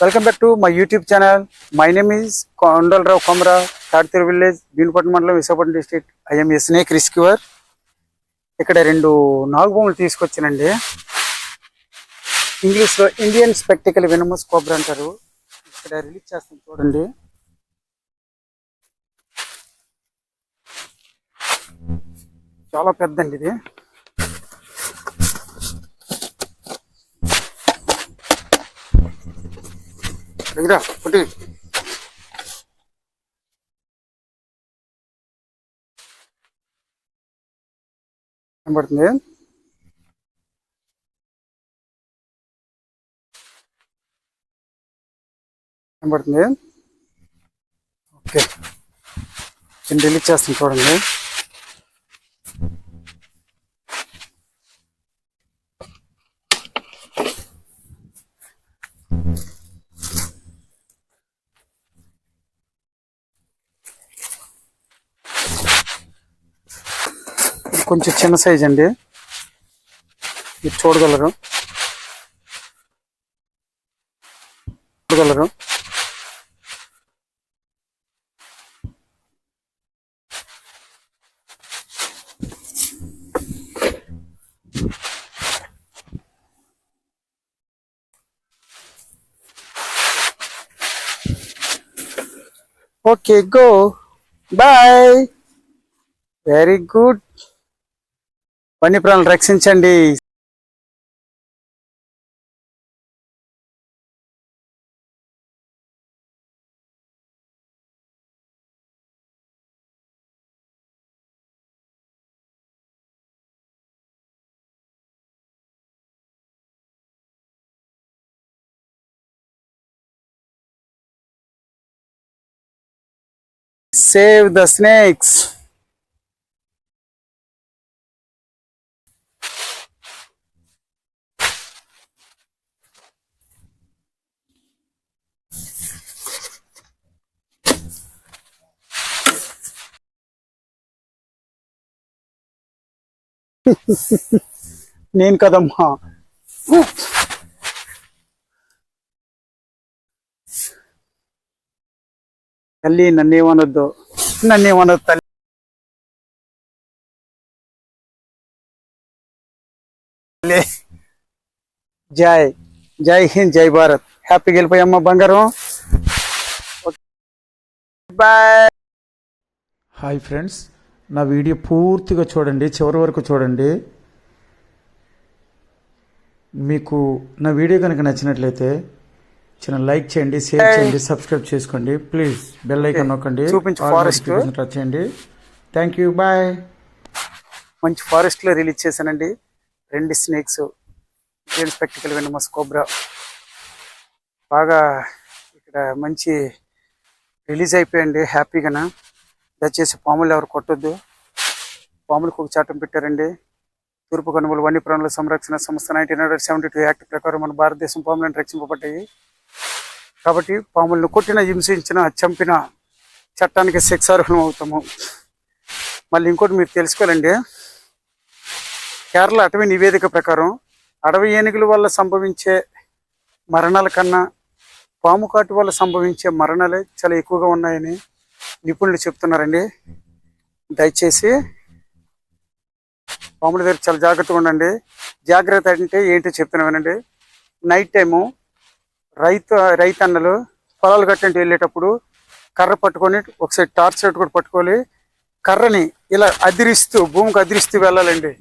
welcome back to my YouTube channel my name is Kondalarao Komara Taditeru village Bhimapatnam mandal Visakhapatnam district I'm a snake rescuer ఇక్కడ రెండు నాగుబొమ్మలు తీసుకొచ్చానండి. ఇంగ్లీష్లో Indian spectacle వినమస్ cobra అంటారు. ఇక్కడ release చేస్తాం చూడండి. చాలా పెద్దండి ఇది. దగ్గర ఒకటి కనబడుతుంది? కనబడుతుంది? ఓకే. నేను డిలీట్ చేస్తాను చూడండి. కొంచెం చిన్న సైజ్ అండి. మీరు చూడగలరు. చూడగలరు. Okay go boy very good వన్యప్రాణులు రక్షించండి. సేవ్ ద స్నేక్స్ నేను కదమ్మా. తల్లి నన్నేమనొద్దు. నన్నేమనొద్దు తల్లి. జై. జై హింద్ జై భారత్. హ్యాపీ గెలిపోయమ్మ బంగారం. బాయ్. Hi friends. నా వీడియో పూర్తిగా చూడండి చివరి వరకు చూడండి. మీకు నా వీడియో కనుక నచ్చినట్లయితే చిన్న లైక్ చేయండి షేర్ చేయండి సబ్స్క్రైబ్ చేసుకోండి. ప్లీజ్ బెల్ ఐకాన్ నొక్కండి. notification టచ్ చేయండి. థ్యాంక్ యూ బాయ్ మంచి ఫారెస్ట్లో రిలీజ్ చేశానండి. రెండు snakes green spectacle venomous cobra. బాగా ఇక్కడ మంచి రిలీజ్ అయిపోయండి హ్యాపీగాన? దయచేసి పాములు ఎవరు కొట్టొద్దు. పాములకు ఒక చట్టం పెట్టారండి. తూర్పు కనుమలు వన్యప్రాణుల సంరక్షణ సంస్థ nineteen hundred seventy two act ప్రకారం మన భారతదేశం పాములను రక్షింపబడ్డాయి. కాబట్టి పాములను కొట్టిన హింసించిన చంపిన చట్టానికి శిక్షార్హులం అవుతాము. మళ్ళీ ఇంకోటి మీరు తెలుసుకోవాలండి. కేరళ అటవీ నివేదిక ప్రకారం అడవి ఏనుగుల వల్ల సంభవించే మరణాల కన్నా పాము కాటు వల్ల సంభవించే మరణాలే చాలా ఎక్కువగా ఉన్నాయని నిపుణులు చెప్తున్నారండి. దయచేసి పాముల దగ్గర చాలా జాగ్రత్తగా ఉండండి. జాగ్రత్త అంటే ఏంటో చెప్తున్నా వినండి నైట్ టైము రైతు రైతన్నలు పొలాలు కట్టంటే వెళ్ళేటప్పుడు కర్ర పట్టుకొని ఒకసారి టార్చ్ లైట్ కూడా పట్టుకోవాలి కర్రని ఇలా అదిరిస్తూ భూమికి అదిరిస్తూ వెళ్ళాలండి.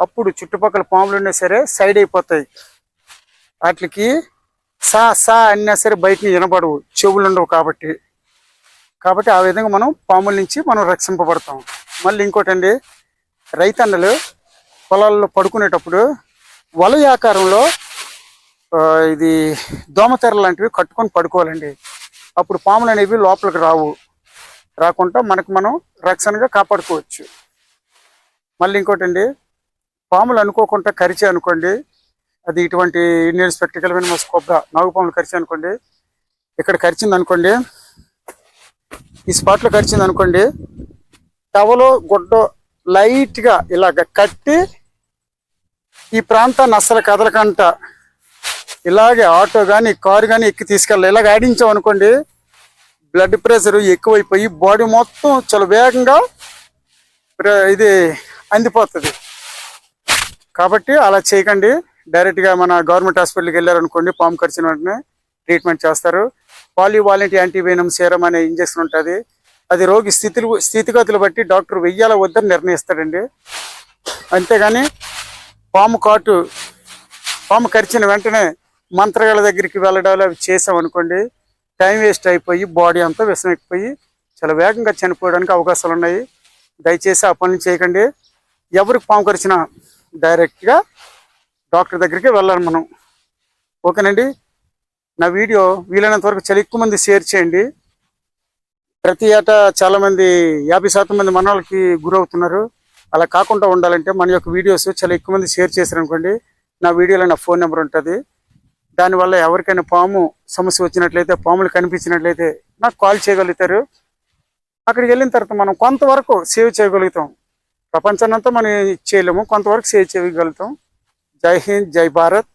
అప్పుడు చుట్టుపక్కల పాములు ఉన్నా సరే సైడ్ అయిపోతాయి. వాటికి సా సా అన్నా సరే బయటని వినబడవు చెవులు ఉండవు కాబట్టి. కాబట్టి ఆ విధంగా మనం పాముల నుంచి మనం రక్షింపబడతాం. మళ్ళీ ఇంకోటండి రైతన్నలు పొలాల్లో పడుకునేటప్పుడు వలయాకారంలో ఆకారంలో ఇది దోమతెర లాంటివి కట్టుకొని పడుకోవాలండి. అప్పుడు పాములు అనేవి లోపలికి రావు. రాకుండా మనకు మనం రక్షణగా కాపాడుకోవచ్చు. మళ్ళీ ఇంకోటి అండి పాములు అనుకోకుండా కరిచే అనుకోండి అది ఇటువంటి ఇండియన్ స్పెక్టికల్ మినిమస్ నాగు నాగుపాములు కరిచే అనుకోండి ఇక్కడ కరిచింది అనుకోండి ఈ స్పాట్లో కరిచింది అనుకోండి టవలో గుడ్డ లైట్గా ఇలాగ కట్టి ఈ ప్రాంతాన్ని అస్సలు కదలకంట ఇలాగే ఆటో కానీ కారు కానీ ఎక్కి తీసుకెళ్ళాలి ఇలాగ ఆడించాం అనుకోండి బ్లడ్ ప్రెషర్ ఎక్కువైపోయి బాడీ మొత్తం చాలా వేగంగా ప్ర- ఇది అందిపోతుంది. కాబట్టి అలా చేయకండి. డైరెక్ట్గా మన గవర్నమెంట్ హాస్పిటల్కి వెళ్ళారనుకోండి పాము కరిచిన వెంటనే ట్రీట్మెంట్ చేస్తారు. పాలివాలెంట్ యాంటీవెనమ్ సేరం అనే ఇంజెక్షన్ ఉంటుంది. అది రోగి స్థితులు స్థితిగతులు బట్టి డాక్టర్ వెయ్యాల వద్దని నిర్ణయిస్తాడండి. అంతేగాని పాము కాటు పాము కరిచిన వెంటనే మంత్రగాల దగ్గరికి వెళ్ళడాలు అవి చేసామనుకోండి టైం వేస్ట్ అయిపోయి బాడీ అంతా విషం చాలా వేగంగా చనిపోవడానికి అవకాశాలు ఉన్నాయి. దయచేసి ఆ పనులు చేయకండి. ఎవరికి పాము కరిచినా డైరెక్ట్గా డాక్టర్ దగ్గరికి వెళ్ళాలి మనం. ఓకేనండి? నా వీడియో వీలైనంత వరకు చాలా ఎక్కువ మంది షేర్ చేయండి. ప్రతి ఏటా చాలా మంది యాభై శాతం మంది మన వాళ్ళకి గురవుతున్నారు. అలా కాకుండా ఉండాలంటే మన యొక్క వీడియోస్ చాలా ఎక్కువ మంది షేర్ చేశారనుకోండి నా వీడియోలో నా ఫోన్ నెంబర్ ఉంటుంది. దానివల్ల ఎవరికైనా పాము సమస్య వచ్చినట్లయితే పాములు కనిపించినట్లయితే నాకు కాల్ చేయగలుగుతారు. అక్కడికి వెళ్ళిన తర్వాత మనం కొంతవరకు సేవ్ చేయగలుగుతాం. ప్రపంచాన్నంతా మనం చేయలేము కొంతవరకు సేవ్ చేయగలుగుతాం. జై హింద్ జై భారత్.